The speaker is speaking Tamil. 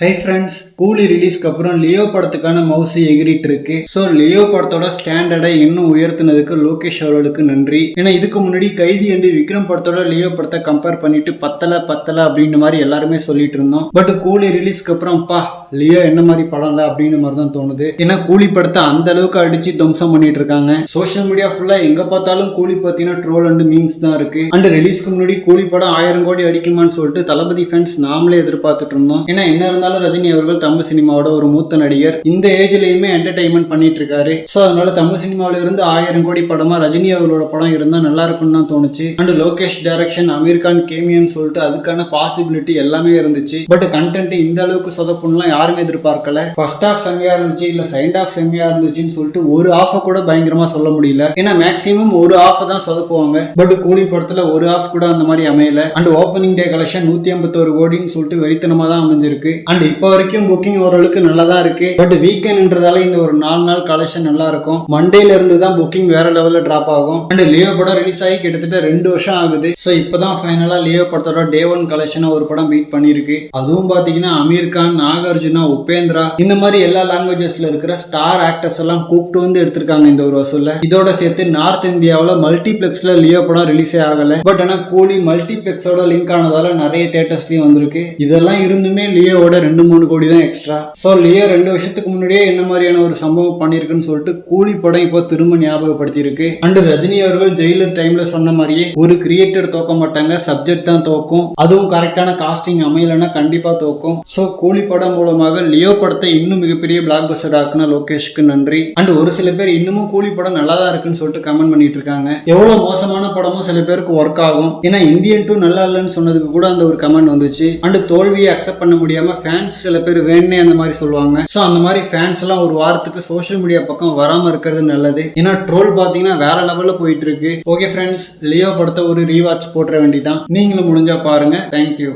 ஹை ஃப்ரெண்ட்ஸ் கூலி ரிலீஸ்க்கு அப்புறம் லியோ படத்துக்கான மவுசு எகிரிட்டு இருக்கு ஸோ லியோ படத்தோட ஸ்டாண்டர்டை இன்னும் உயர்த்தினதுக்கு லோகேஷ் அவர்களுக்கு நன்றி. ஏன்னா இதுக்கு முன்னாடி கைதி என்று விக்ரம் படத்தோட லியோ படத்தை கம்பேர் பண்ணிட்டு பத்தல பத்தல அப்படின்ற மாதிரி எல்லாருமே சொல்லிட்டு இருந்தோம். பட் கூலி ரிலீஸ்க்கு அப்புறம் பா லியோ என்ன மாதிரி படம் இல்லை அப்படின்ற மாதிரி தான் தோணுது. ஏன்னா கூலி படத்தை அந்த அளவுக்கு அடிச்சு துவம்சம் பண்ணிட்டு இருக்காங்க. சோஷியல் மீடியா ஃபுல்லா எங்க பார்த்தாலும் கூலி பார்த்தீங்கன்னா ட்ரோல் அண்ட் மீம்ஸ் தான் இருக்கு. அண்ட் ரிலீஸ்க்கு முன்னாடி கூலி படம் ஆயிரம் கோடி அடிக்குமான்னு சொல்லிட்டு தளபதி ஃபேன்ஸ் நாமளே எதிர்பார்த்துட்டு இருந்தோம். ஏன்னா என்ன இருந்தாலும் ரஜினி அவர்கள் தமிழ் சினிமாவோட ஒரு மூத்த நடிகர். இந்த ஏஜ்லயுமே என்டர்டைன்மெண்ட் பண்ணிட்டு இருக்காரு. ஸோ அதனால தமிழ் சினிமாவில இருந்து ஆயிரம் கோடி படமா ரஜினி அவர்களோட படம் இருந்தா நல்லா இருக்கும்னு தான் தோணுச்சு. அண்ட் லோகேஷ் டைரக்ஷன் அமீர் கான் கேமியன்னு சொல்லிட்டு அதுக்கான பாசிபிலிட்டி எல்லாமே இருந்துச்சு. பட் கண்டென்ட் இந்த அளவுக்கு சொதப்பணும்லாம் யாருமே எதிர்பார்க்கல. ஃபர்ஸ்ட் ஹாஃப் செம்மையா இருந்துச்சு இல்ல செகண்ட் ஹாஃப் செம்மையா இருந்துச்சுன்னு சொல்லிட்டு ஒரு ஆஃபை கூட பயங்கரமா சொல்ல முடியல. ஏன்னா மேக்ஸிமம் ஒரு ஆஃப் தான் சொதுக்குவாங்க பட் கூலி படத்துல ஒரு ஆஃப் கூட அந்த மாதிரி அமையல. அண்ட் ஓப்பனிங் டே கலெக்ஷன் நூத்தி ஐம்பத்தோரு கோடின்னு சொல்லிட்டு வெறித்தனமா தான் அமைஞ்சிருக்கு. அண்ட் இப்போ வரைக்கும் புக்கிங் ஓரளவுக்கு நல்லா தான் இருக்கு பட் வீக்கெண்ட்ன்றதால இந்த ஒரு நாலு நாள் கலெக்ஷன் நல்லா இருக்கும். மண்டேல இருந்து தான் புக்கிங் வேற லெவல்ல டிராப் ஆகும். அண்ட் லியோ படம் ரிலீஸ் ஆகி கிட்டத்தட்ட ரெண்டு வருஷம் ஆகுது. ஸோ இப்போதான் ஃபைனலா லியோ படத்தோட டே ஒன் கலெக்ஷனை ஒரு படம் பீட் பண்ணியிருக்கு. அதுவும் பாத்தீங்கன்னா அமீர் கான் நாகார்ஜுன் உபேந்திரா. இந்த மாதிரி எல்லா லாங்குவேஜஸ்ல இருக்கிற ஸ்டார் ஆக்டர்ஸ் எல்லாம் கூப்பிட்டு வந்து எடுத்திருக்காங்க இந்த ஒரு வசூல்ல. இதோட சேர்த்து நார்த் இந்தியாவில் மல்டிபிளெக்ஸ்ல லியோ படம் ரிலீஸே ஆகல. பட் ஆனா கூலி மல்டிபிளெக்ஸோட லிங்க் ஆனதால நிறைய தேட்டர்ஸ்லயும் வந்திருக்கு. இதெல்லாம் இருந்துமே லியோவோட ரெண்டு மூணு கோடி தான் எக்ஸ்ட்ரா ஸோ லியோ ரெண்டு வருஷத்துக்கு முன்னாடியே என்ன மாதிரியான ஒரு சம்பவம் பண்ணியிருக்குன்னு சொல்லிட்டு கூலி படம் இப்போ திரும்ப ஞாபகப்படுத்தி இருக்கு அண்ட் ரஜினி அவர்கள் ஜெயிலர் டைம்ல சொன்ன மாதிரியே ஒரு கிரியேட்டர் தோக்க மாட்டாங்க சப்ஜெக்ட் தான் தோக்கும். அதுவும் கரெக்டான காஸ்டிங் அமையலைன்னா கண்டிப்பா தோக்கும். ஸோ கூலி படம் மூலம் மூலமாக லியோ படத்தை இன்னும் மிகப்பெரிய பிளாக் பஸ்டர் ஆக்குன லோகேஷ்க்கு நன்றி. அண்ட் ஒரு சில பேர் இன்னமும் கூலி படம் நல்லா தான் இருக்குன்னு சொல்லிட்டு கமெண்ட் பண்ணிட்டு இருக்காங்க எவ்வளவு மோசமான படமும் சில பேருக்கு ஒர்க் ஆகும். ஏன்னா இந்தியன் டூ நல்லா இல்லைன்னு சொன்னதுக்கு கூட அந்த ஒரு கமெண்ட் வந்துச்சு. அண்ட் தோல்வியை அக்செப்ட் பண்ண முடியாம ஃபேன்ஸ் சில பேர் வேணே அந்த மாதிரி சொல்லுவாங்க. ஸோ அந்த மாதிரி ஃபேன்ஸ் எல்லாம் ஒரு வாரத்துக்கு சோஷியல் மீடியா பக்கம் வராம இருக்கிறது நல்லது. ஏன்னா ட்ரோல் பாத்தீங்கன்னா வேற லெவல்ல போயிட்டு இருக்கு ஓகே ஃப்ரெண்ட்ஸ் லியோ படத்தை ஒரு ரீவாட்ச் போட்டுற வேண்டிதான். நீங்களும் முடிஞ்சா பாருங்க. தேங்க்யூ